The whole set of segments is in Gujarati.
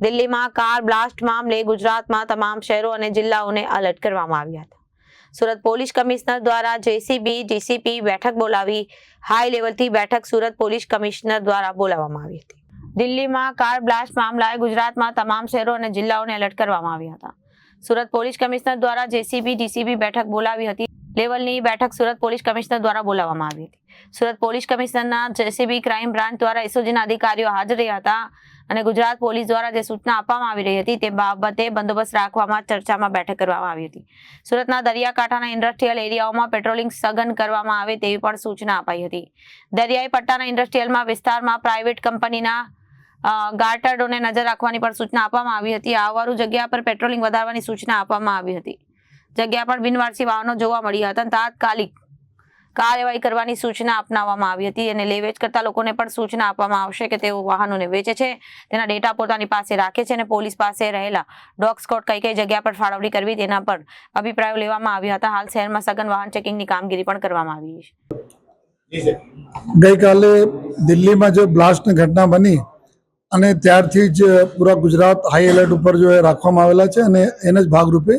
દિલ્હીમાં કાર બ્લાસ્ટ મામલે ગુજરાતમાં તમામ શહેરો અને જિલ્લાઓને અલર્ટ કરવામાં આવ્યા હતા. સુરત પોલીસ કમિશનર દ્વારા જેસીબી જીસીપી બેઠક બોલાવી, હાઈ લેવલથી બેઠક સુરત પોલીસ કમિશનર દ્વારા બોલાવવામાં આવી હતી. દિલ્હીમાં કાર બ્લાસ્ટ મામલાએ ગુજરાતમાં તમામ શહેરો અને જિલ્લાઓને એલર્ટ કરવામાં આવ્યા હતા. સુરત પોલીસ કમિશનર દ્વારા જેસીબી, ડીસીબી બેઠક બોલાવી હતી. લેવલની બેઠક સુરત પોલીસ કમિશનર દ્વારા બોલાવવામાં આવી હતી. સુરત પોલીસ કમિશનરના જેસીબી ક્રાઇમ બ્રાન્ચ દ્વારા એસઓજીના અધિકારીઓ હાજર રહ્યા હતા અને ગુજરાત પોલીસ દ્વારા જે સૂચના આપવામાં આવી રહી હતી તે બાબતે બંદોબસ્ત રાખવામાં, ચર્ચામાં બેઠક કરવામાં આવી હતી. સુરતના દરિયાકાંઠાના ઇન્ડસ્ટ્રીયલ એરિયાઓમાં પેટ્રોલિંગ સઘન કરવામાં આવે તેવી પણ સૂચના અપાઈ હતી. દરિયાઈ પટ્ટાના ઇન્ડસ્ટ્રીયલમાં વિસ્તારમાં પ્રાઇવેટ કંપનીના ગાર્ટર્ડોને નજર રાખવાની પણ સૂચના આપવામાં આવી હતી. આવારું જગ્યા પર પેટ્રોલિંગ વધારવાની સૂચના આપવામાં આવી હતી. જગ્યા પર બિનવારસી વાહનો જોવા મળ્યા હતા તાત્કાલિક કાર્યવાહી કરવાની સૂચના અપનાવવામાં આવી હતી અને લે વેચ કરતા લોકોને પણ સૂચના આપવામાં આવશે કે તેઓ વાહનોને વેચે છે. તેના ડેટા પોતાની પાસે રાખે છે અને પોલીસ પાસે રહેલા ડોગ સ્કોટ કઈ કઈ જગ્યા પર ફાળવણી કરવી તેના પર અભિપ્રાયો લેવામાં આવ્યા હતા. હાલ શહેરમાં સઘન વાહન ચેકિંગની કામગીરી પણ કરવામાં આવી છે. ગઈકાલે દિલ્હીમાં જે બ્લાસ્ટની ઘટના બની અને ત્યારથી જ પૂરા ગુજરાત હાઈ એલર્ટ ઉપર જો એ રાખવામાં આવેલા છે અને એને જ ભાગરૂપે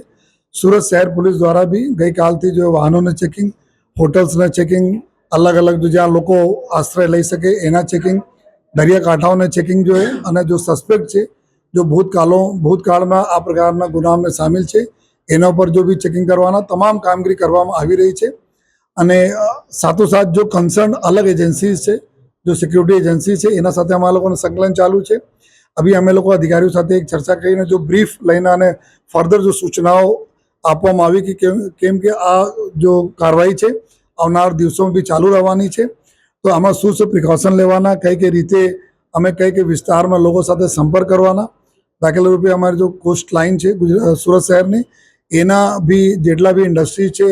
સુરત શહેર પોલીસ દ્વારા બી ગઈકાલથી જો વાહનોને ચેકિંગ હોટલ્સના ચેકિંગ અલગ અલગ જો જ્યાં લોકો આશ્રય લઈ શકે એના ચેકિંગ દરિયાકાંઠાઓને ચેકિંગ જોઈએ અને જો સસ્પેક્ટ છે, જો ભૂતકાલો ભૂતકાળમાં આ પ્રકારના ગુનામાં સામેલ છે, એના ઉપર જો બી ચેકિંગ કરવાના તમામ કામગીરી કરવામાં આવી રહી છે. અને સાથોસાથ જો કન્સર્ન અલગ એજન્સીઝ છે, જો સિક્યુરિટી એજન્સી છે, એના સાથે અમારા લોકોનું સંકલન ચાલુ છે. અભી અમે લોકો અધિકારીઓ સાથે એક ચર્ચા કરીને જો બ્રીફ લઈને અને ફર્ધર જો સૂચનાઓ આપવામાં આવી કે કેમ કે આ જો કાર્યવાહી છે, આવનાર દિવસોમાં બી ચાલુ રહેવાની છે. તો આમાં શું શું પ્રિકોશન લેવાના, કઈ કઈ રીતે અમે કઈ કઈ વિસ્તારમાં લોકો સાથે સંપર્ક કરવાના, દાખલા રૂપે અમારી જો કોસ્ટ લાઇન છે ગુજરાત સુરત શહેરની, એના બી જેટલા બી ઇન્ડસ્ટ્રી છે,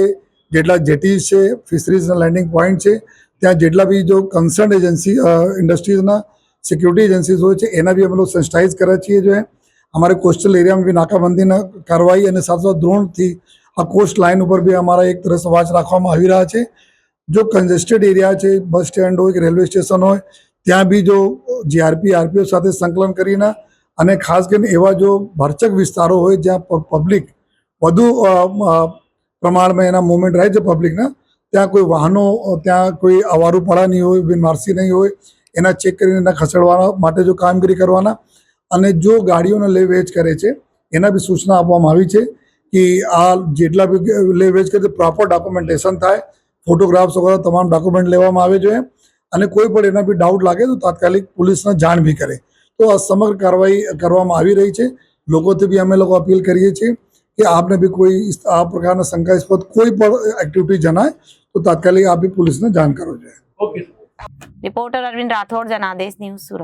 જેટલા જેટીઝ છે ફિશરીઝના લેન્ડિંગ પોઈન્ટ છે, ત્યાં જેટલા બી જો કન્સર્ન એજન્સી ઇન્ડસ્ટ્રીઝના સિક્યુરિટી એજન્સીઝ હોય છે, એના બી અમે લોકો સેન્સિટાઇઝ કરે છીએ જો અમારે કોસ્ટલ એરિયામાં બી નાકાબંધીના કાર્યવાહી અને સાથે સાથે દ્રોણથી આ કોસ્ટ લાઇન ઉપર બી અમારા એક તરફ વાચ રાખવામાં આવી રહ્યા છે. જો કન્જેસ્ટેડ એરિયા છે બસ સ્ટેન્ડ હોય કે રેલવે સ્ટેશન હોય, ત્યાં બી જો જીઆરપી આરપીઓ સાથે સંકલન કરીને અને ખાસ કરીને એવા જો ભરચક વિસ્તારો હોય જ્યાં પબ્લિક વધુ પ્રમાણમાં એના મુવમેન્ટ રહે છે પબ્લિકના ત્યાં કોઈ વાહનો, ત્યાં કોઈ અવારું પડા નહીં હોય બિનવારસી નહીં હોય, એના ચેક કરીને એના ખસેડવા માટે જો કામગીરી કરવાના અને જો ગાડીઓને લે વેચ કરે છે એના બી સૂચના આપવામાં આવી છે કે આ જેટલા બી લે વેચ કરે પ્રોપર ડોક્યુમેન્ટેશન થાય ફોટોગ્રાફ્સ વગેરે તમામ ડોક્યુમેન્ટ લેવામાં આવે છે અને કોઈ પણ એના બી ડાઉટ લાગે તો તાત્કાલિક પોલીસને જાણ બી કરે. તો આ સમગ્ર કાર્યવાહી કરવામાં આવી રહી છે. લોકોથી બી અમે લોકો અપીલ કરીએ છીએ કે આપને બી કોઈ આ પ્રકારના શંકાસ્પદ કોઈ પણ એક્ટિવિટી જણાય તો તાત્કાલિક આપ બી પોલીસને જાણ કરવો જોઈએ. Reporter Arvind Rathod Janadesh news Surat.